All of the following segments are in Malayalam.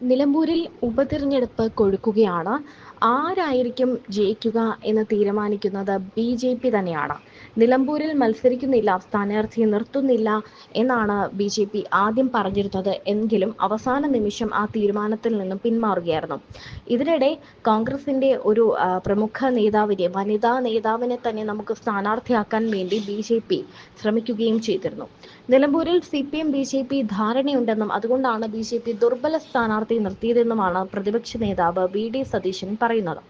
നിലമ്പൂരിൽ ഉപതിരഞ്ഞെടുപ്പ് കൊഴുക്കുകയാണ് ആരായിരിക്കും ജയിക്കുക എന്ന് തീരുമാനിക്കുന്നത് ബി ജെ പി തന്നെയാണ്. നിലമ്പൂരിൽ മത്സരിക്കുന്നില്ല സ്ഥാനാർത്ഥിയെ നിർത്തുന്നില്ല എന്നാണ് ബി ജെ പി ആദ്യം പറഞ്ഞിരുന്നത്. എങ്കിലും അവസാന നിമിഷം ആ തീരുമാനത്തിൽ നിന്നും പിന്മാറുകയായിരുന്നു. ഇതിനിടെ കോൺഗ്രസിന്റെ ഒരു പ്രമുഖ നേതാവിനെ വനിതാ നേതാവിനെ തന്നെ നമുക്ക് സ്ഥാനാർത്ഥിയാക്കാൻ വേണ്ടി ബി ജെ പി ശ്രമിക്കുകയും ചെയ്തിരുന്നു. നിലമ്പൂരിൽ C P M B J P ധാരണയുണ്ടെന്നും അതുകൊണ്ടാണ് ബി ജെ പി ദുർബല സ്ഥാനാർത്ഥി നിർത്തിയതെന്നുമാണ് പ്രതിപക്ഷ നേതാവ് വി ഡി സതീശൻ പറയുന്നത്.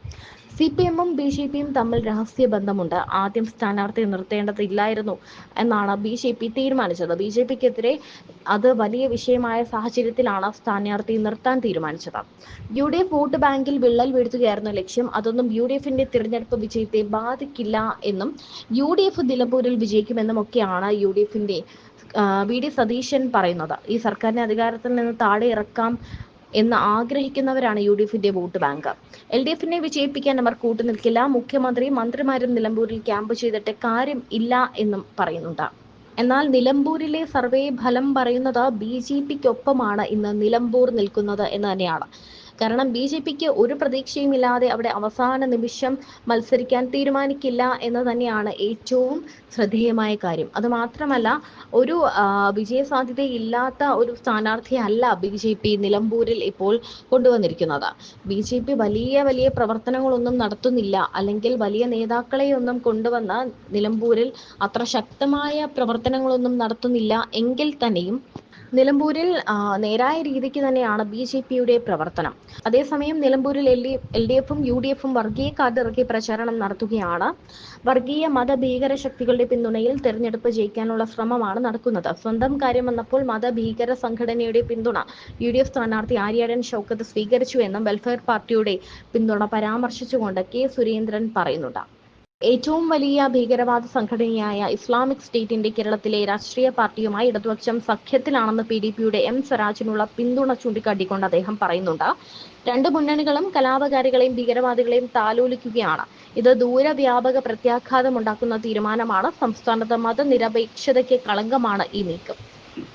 സി പി എമ്മും ബി ജെ പിയും തമ്മിൽ രഹസ്യ ബന്ധമുണ്ട്. ആദ്യം സ്ഥാനാർത്ഥി നിർത്തേണ്ടതില്ലായിരുന്നു എന്നാണ് ബി ജെ പി തീരുമാനിച്ചത്. ബി ജെ പിക്കെതിരെ അത് വലിയ വിഷയമായ സാഹചര്യത്തിലാണ് സ്ഥാനാർത്ഥി നിർത്താൻ തീരുമാനിച്ചത്. യു ഡി എഫ് വോട്ട് ബാങ്കിൽ വിള്ളൽ വീഴ്ത്തുകയായിരുന്നു ലക്ഷ്യം. അതൊന്നും യു ഡി എഫിന്റെ തിരഞ്ഞെടുപ്പ് വിജയത്തെ ബാധിക്കില്ല എന്നും യു ഡി എഫ് നിലമ്പൂരിൽ വിജയിക്കുമെന്നും ഒക്കെയാണ് യു ഡി എഫിന്റെ വി ഡി സതീശൻ പറയുന്നത്. ഈ സർക്കാരിനെ അധികാരത്തിൽ നിന്ന് താഴെ ഇറക്കാം എന്ന് ആഗ്രഹിക്കുന്നവരാണ് യു ഡി എഫിന്റെ വോട്ട് ബാങ്ക്. എൽ ഡി എഫിനെ വിജയിപ്പിക്കാൻ അവർ കൂട്ടുനിൽക്കില്ല മുഖ്യമന്ത്രി മന്ത്രിമാരും നിലമ്പൂരിൽ ക്യാമ്പ് ചെയ്തിട്ട് കാര്യം ഇല്ല എന്നും പറയുന്നുണ്ട്. എന്നാൽ നിലമ്പൂരിലെ സർവേ ഫലം പറയുന്നത് ബി ജെ പിക്കൊപ്പമാണ് ഇന്ന് നിലമ്പൂർ നിൽക്കുന്നത് എന്ന് തന്നെയാണ്. കാരണം ബി ജെ പിക്ക് ഒരു പ്രതീക്ഷയും ഇല്ലാതെ അവിടെ അവസാന നിമിഷം മത്സരിക്കാൻ തീരുമാനിക്കില്ല എന്ന് തന്നെയാണ് ഏറ്റവും ശ്രദ്ധേയമായ കാര്യം. അത് മാത്രമല്ല ഒരു വിജയ വിജയസാധ്യതയില്ലാത്ത ഒരു സ്ഥാനാർത്ഥിയല്ല ബി ജെ പി നിലമ്പൂരിൽ ഇപ്പോൾ കൊണ്ടുവന്നിരിക്കുന്നത്. ബി ജെ പി വലിയ വലിയ പ്രവർത്തനങ്ങളൊന്നും നടത്തുന്നില്ല. അല്ലെങ്കിൽ വലിയ നേതാക്കളെയൊന്നും കൊണ്ടുവന്ന നിലമ്പൂരിൽ അത്ര ശക്തമായ പ്രവർത്തനങ്ങളൊന്നും നടത്തുന്നില്ല. എങ്കിൽ തന്നെയും നിലമ്പൂരിൽ നേരായ രീതിക്ക് തന്നെയാണ് ബി ജെ പിയുടെ പ്രവർത്തനം. അതേസമയം നിലമ്പൂരിൽ എൽ ഡി എൽ ഡി എഫും യു ഡി എഫും വർഗീയ കാർഡിറക്കി പ്രചാരണം നടത്തുകയാണ്. വർഗീയ മതഭീകര ശക്തികളുടെ പിന്തുണയിൽ തെരഞ്ഞെടുപ്പ് ജയിക്കാനുള്ള ശ്രമമാണ് നടക്കുന്നത്. സ്വന്തം കാര്യം വന്നപ്പോൾ മതഭീകര സംഘടനയുടെ പിന്തുണ യു ഡി എഫ് സ്ഥാനാർത്ഥി ആര്യാടൻ ഷൗക്കത്ത് സ്വീകരിച്ചു എന്നും വെൽഫെയർ പാർട്ടിയുടെ പിന്തുണ പരാമർശിച്ചുകൊണ്ട് കെ സുരേന്ദ്രൻ പറയുന്നുണ്ട്. ഏറ്റവും വലിയ ഭീകരവാദ സംഘടനയായ ഇസ്ലാമിക് സ്റ്റേറ്റിന്റെ കേരളത്തിലെ രാഷ്ട്രീയ പാർട്ടിയുമായി ഇടതുപക്ഷം സഖ്യത്തിലാണെന്ന് പി ഡി പിയുടെ എം സ്വരാജിനുള്ള പിന്തുണ ചൂണ്ടിക്കാട്ടിക്കൊണ്ട് അദ്ദേഹം പറയുന്നുണ്ട്. രണ്ട് മുന്നണികളും കലാപകാരികളെയും ഭീകരവാദികളെയും താലോലിക്കുകയാണ്. ഇത് ദൂരവ്യാപക പ്രത്യാഘാതമുണ്ടാക്കുന്ന തീരുമാനമാണ്. സംസ്ഥാനത്ത് മതനിരപേക്ഷതയ്ക്ക് കളങ്കമാണ് ഈ നീക്കം.